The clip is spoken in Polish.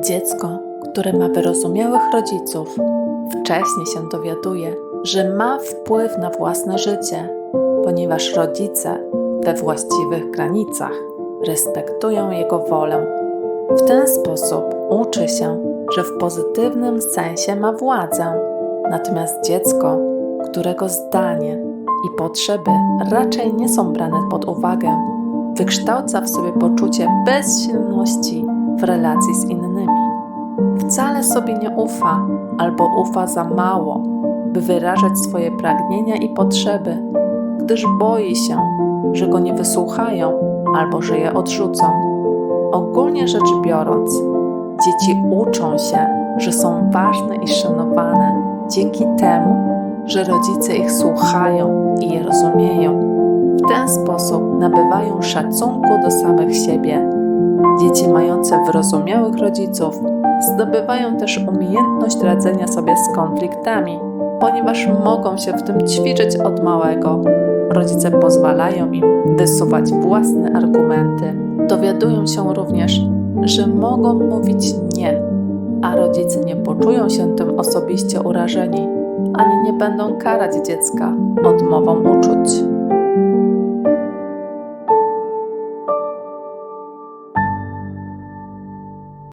Dziecko, które ma wyrozumiałych rodziców, wcześnie się dowiaduje, że ma wpływ na własne życie, ponieważ rodzice we właściwych granicach respektują jego wolę. W ten sposób uczy się, że w pozytywnym sensie ma władzę, natomiast dziecko, którego zdanie i potrzeby raczej nie są brane pod uwagę, wykształca w sobie poczucie bezsilności w relacji z innymi. Wcale sobie nie ufa albo ufa za mało, by wyrażać swoje pragnienia i potrzeby, gdyż boi się, że go nie wysłuchają albo że je odrzucą. Ogólnie rzecz biorąc, dzieci uczą się, że są ważne i szanowane dzięki temu, że rodzice ich słuchają i je rozumieją. W ten sposób nabywają szacunku do samych siebie. Dzieci mające wyrozumiałych rodziców zdobywają też umiejętność radzenia sobie z konfliktami, ponieważ mogą się w tym ćwiczyć od małego. Rodzice pozwalają im wysuwać własne argumenty. Dowiadują się również, że mogą mówić nie, a rodzice nie poczują się tym osobiście urażeni, ani nie będą karać dziecka odmową uczuć.